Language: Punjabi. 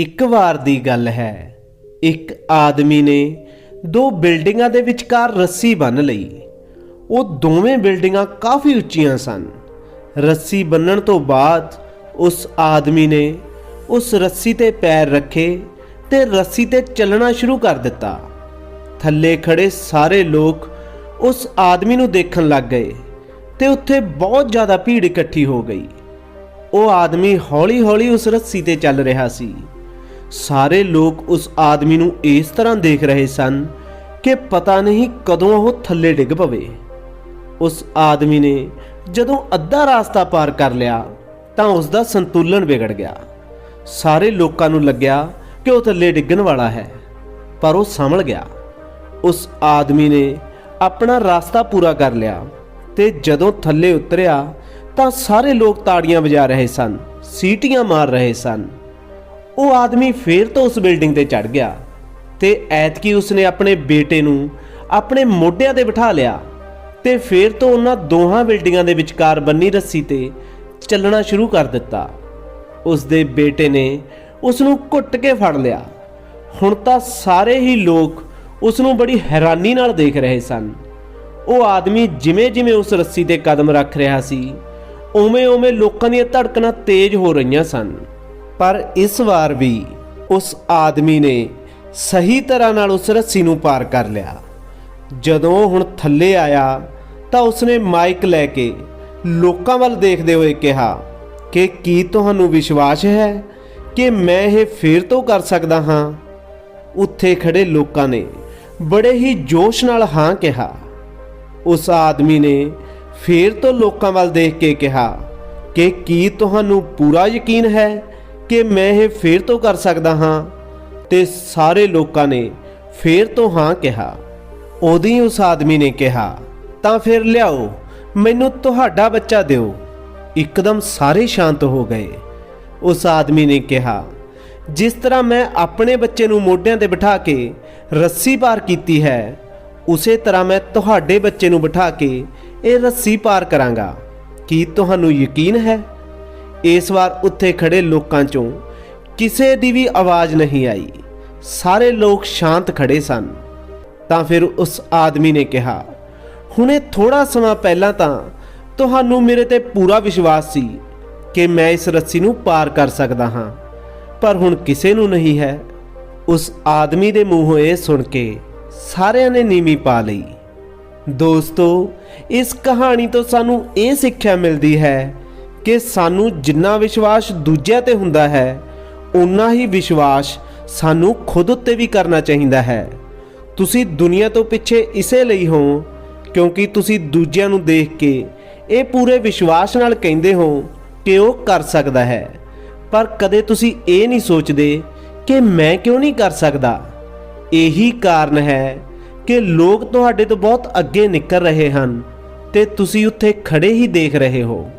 ਇੱਕ ਵਾਰ ਦੀ ਗੱਲ ਹੈ। ਇੱਕ ਆਦਮੀ ਨੇ ਦੋ ਬਿਲਡਿੰਗਾਂ ਦੇ ਵਿਚਕਾਰ ਰੱਸੀ ਬੰਨ੍ਹ ਲਈ। ਉਹ ਦੋਵੇਂ ਬਿਲਡਿੰਗਾਂ ਕਾਫੀ ਉੱਚੀਆਂ ਸਨ। ਰੱਸੀ ਬੰਨਣ ਤੋਂ ਬਾਅਦ ਉਸ ਆਦਮੀ ਨੇ ਉਸ ਰੱਸੀ ਤੇ ਪੈਰ ਰੱਖੇ ਤੇ ਰੱਸੀ ਤੇ ਚੱਲਣਾ ਸ਼ੁਰੂ ਕਰ ਦਿੱਤਾ। ਥੱਲੇ ਖੜੇ ਸਾਰੇ ਲੋਕ ਉਸ ਆਦਮੀ ਨੂੰ ਦੇਖਣ ਲੱਗ ਗਏ ਤੇ ਉੱਥੇ ਬਹੁਤ ਜ਼ਿਆਦਾ ਭੀੜ ਇਕੱਠੀ ਹੋ ਗਈ। ਉਹ ਆਦਮੀ ਹੌਲੀ-ਹੌਲੀ ਉਸ ਰੱਸੀ ਤੇ ਚੱਲ ਰਿਹਾ ਸੀ। ਸਾਰੇ ਲੋਕ ਉਸ ਆਦਮੀ ਨੂੰ ਇਸ ਤਰ੍ਹਾਂ ਦੇਖ ਰਹੇ ਸਨ ਕਿ ਪਤਾ ਨਹੀਂ ਕਦੋਂ ਉਹ ਥੱਲੇ ਡਿੱਗ ਪਵੇ। ਉਸ ਆਦਮੀ ਨੇ ਜਦੋਂ ਅੱਧਾ ਰਾਸਤਾ ਪਾਰ ਕਰ ਲਿਆ, ਤਾਂ ਉਸ ਦਾ ਸੰਤੁਲਨ ਵਿਗੜ ਗਿਆ। ਸਾਰੇ ਲੋਕਾਂ ਨੂੰ ਲੱਗਿਆ ਕਿ ਉਹ ਥੱਲੇ ਡਿੱਗਣ ਵਾਲਾ ਹੈ, ਪਰ ਉਹ ਸੰਭਲ ਗਿਆ। ਉਸ ਆਦਮੀ ਨੇ ਆਪਣਾ ਰਾਸਤਾ ਪੂਰਾ ਕਰ ਲਿਆ ਤੇ ਜਦੋਂ ਥੱਲੇ ਉਤਰਿਆ, ਤਾਂ ਸਾਰੇ ਲੋਕ ਤਾੜੀਆਂ ਵਜਾ ਰਹੇ ਸਨ, ਸੀਟੀਆਂ ਮਾਰ ਰਹੇ ਸਨ। ਉਹ ਆਦਮੀ ਫੇਰ ਤੋਂ ਉਸ ਬਿਲਡਿੰਗ ਤੇ ਚੜ ਗਿਆ ਤੇ ਐਤਕੀ ਉਸਨੇ ਆਪਣੇ ਬੇਟੇ ਨੂੰ ਆਪਣੇ ਮੋਢਿਆਂ ਤੇ ਬਿਠਾ ਲਿਆ ਤੇ ਫੇਰ ਤੋਂ ਉਹਨਾਂ ਦੋਹਾਂ ਬਿਲਡਿੰਗਾਂ ਦੇ ਵਿਚਕਾਰ ਬੰਨੀ ਰੱਸੀ ਤੇ ਚੱਲਣਾ ਸ਼ੁਰੂ ਕਰ ਦਿੱਤਾ। ਉਸ ਦੇ ਬੇਟੇ ਨੇ ਉਸ ਨੂੰ ਘੁੱਟ ਕੇ ਫੜ ਲਿਆ। ਹੁਣ ਤਾਂ ਸਾਰੇ ਹੀ ਲੋਕ ਉਸ ਨੂੰ ਬੜੀ ਹੈਰਾਨੀ ਨਾਲ ਦੇਖ ਰਹੇ ਸਨ। ਉਹ ਆਦਮੀ ਜਿਵੇਂ-ਜਿਵੇਂ ਉਸ ਰੱਸੀ ਤੇ ਕਦਮ ਰੱਖ ਰਿਹਾ ਸੀ, ਉਵੇਂ-ਉਵੇਂ ਲੋਕਾਂ ਦੀਆਂ ਧੜਕਣਾਂ ਤੇਜ਼ ਹੋ ਰਹੀਆਂ ਸਨ। ਪਰ ਇਸ ਵਾਰ ਵੀ ਉਸ ਆਦਮੀ ਨੇ ਸਹੀ ਤਰ੍ਹਾਂ ਨਾਲ ਉਸ ਰੱਸੀ ਨੂੰ ਪਾਰ ਕਰ ਲਿਆ। ਜਦੋਂ ਹੁਣ ਥੱਲੇ ਆਇਆ ਤਾਂ ਉਸਨੇ ਮਾਈਕ ਲੈ ਕੇ ਲੋਕਾਂ ਵੱਲ ਦੇਖਦੇ ਹੋਏ ਕਿਹਾ ਕਿ ਕੀ ਤੁਹਾਨੂੰ ਵਿਸ਼ਵਾਸ ਹੈ ਕਿ ਮੈਂ ਇਹ ਫੇਰ ਤੋਂ ਕਰ ਸਕਦਾ ਹਾਂ? ਉੱਥੇ ਖੜੇ ਲੋਕਾਂ ਨੇ ਬੜੇ ਹੀ ਜੋਸ਼ ਨਾਲ ਹਾਂ ਕਿਹਾ। ਉਸ ਆਦਮੀ ਨੇ ਫੇਰ ਤੋਂ ਲੋਕਾਂ ਵੱਲ ਦੇਖ ਕੇ ਕਿਹਾ ਕਿ ਕੀ ਤੁਹਾਨੂੰ ਪੂਰਾ ਯਕੀਨ ਹੈ ਕਿ ਮੈਂ ਇਹ ਫੇਰ ਤੋਂ ਕਰ ਸਕਦਾ ਹਾਂ ਤੇ ਸਾਰੇ ਲੋਕਾਂ ਨੇ ਫੇਰ ਤੋਂ ਹਾਂ ਕਿਹਾ। ਉਦੋਂ ਹੀ ਉਸ ਆਦਮੀ ਨੇ ਕਿਹਾ, ਤਾਂ ਫਿਰ ਲਿਆਓ, ਮੈਨੂੰ ਤੁਹਾਡਾ ਬੱਚਾ ਦਿਓ। ਇੱਕਦਮ ਸਾਰੇ ਸ਼ਾਂਤ ਹੋ ਗਏ। ਉਸ ਆਦਮੀ ਨੇ ਕਿਹਾ, ਜਿਸ ਤਰ੍ਹਾਂ ਮੈਂ ਆਪਣੇ ਬੱਚੇ ਨੂੰ ਮੋਢਿਆਂ ਤੇ ਬਿਠਾ ਕੇ ਰੱਸੀ ਪਾਰ ਕੀਤੀ ਹੈ, ਉਸੇ ਤਰ੍ਹਾਂ ਮੈਂ ਤੁਹਾਡੇ ਬੱਚੇ ਨੂੰ ਬਿਠਾ ਕੇ ਇਹ ਰੱਸੀ ਪਾਰ ਕਰਾਂਗਾ। ਕੀ ਤੁਹਾਨੂੰ ਯਕੀਨ ਹੈ ਇਸ ਵਾਰ ਉੱਥੇ ਖੜੇ ਲੋਕਾਂ ਚੋਂ ਕਿਸੇ ਦੀ ਵੀ ਆਵਾਜ਼ ਨਹੀਂ ਆਈ। ਸਾਰੇ ਲੋਕ ਸ਼ਾਂਤ ਖੜੇ ਸਨ। ਤਾਂ ਫਿਰ ਉਸ ਆਦਮੀ ਨੇ ਕਿਹਾ, ਹੁਣੇ ਥੋੜਾ ਸਮਾਂ ਪਹਿਲਾਂ ਤਾਂ ਤੁਹਾਨੂੰ ਮੇਰੇ ਤੇ ਪੂਰਾ ਵਿਸ਼ਵਾਸ ਸੀ ਕਿ ਮੈਂ ਇਸ ਰੱਸੀ ਨੂੰ ਪਾਰ ਕਰ ਸਕਦਾ ਹਾਂ, ਪਰ ਹੁਣ ਕਿਸੇ ਨੂੰ ਨਹੀਂ ਹੈ। ਉਸ ਆਦਮੀ ਦੇ ਮੂੰਹੋਂ ਇਹ ਸੁਣ ਕੇ ਸਾਰਿਆਂ ਨੇ ਨੀਵੀਂ ਪਾ ਲਈ। ਦੋਸਤੋ, ਇਸ ਕਹਾਣੀ ਤੋਂ ਸਾਨੂੰ ਇਹ ਸਿੱਖਿਆ ਮਿਲਦੀ ਹੈ ਕਿ ਸਾਨੂੰ ਜਿੰਨਾ ਵਿਸ਼ਵਾਸ ਦੂਜਿਆਂ ਤੇ ਹੁੰਦਾ ਹੈ ਉਨਾ ਹੀ ਵਿਸ਼ਵਾਸ ਸਾਨੂੰ ਖੁਦ ਉੱਤੇ ਵੀ ਕਰਨਾ ਚਾਹੀਦਾ ਹੈ। ਤੁਸੀਂ ਦੁਨੀਆ ਤੋਂ ਪਿੱਛੇ ਇਸੇ ਲਈ ਹੋ, ਕਿਉਂਕਿ ਤੁਸੀਂ ਦੂਜਿਆਂ ਨੂੰ ਦੇਖ ਕੇ ਇਹ ਪੂਰੇ ਵਿਸ਼ਵਾਸ ਨਾਲ ਕਹਿੰਦੇ ਹੋ ਕਿ ਉਹ ਕਰ ਸਕਦਾ ਹੈ। ਪਰ ਕਦੇ ਤੁਸੀਂ ਇਹ ਨਹੀਂ ਸੋਚਦੇ ਕਿ ਮੈਂ ਕਿਉਂ ਨਹੀਂ ਕਰ ਸਕਦਾ? ਇਹੀ ਕਾਰਨ ਹੈ ਕਿ ਲੋਕ ਤੁਹਾਡੇ ਤੋਂ ਬਹੁਤ ਅੱਗੇ ਨਿਕਲ ਰਹੇ ਹਨ ਤੇ ਤੁਸੀਂ ਉੱਥੇ ਖੜੇ ਹੀ ਦੇਖ ਰਹੇ ਹੋ।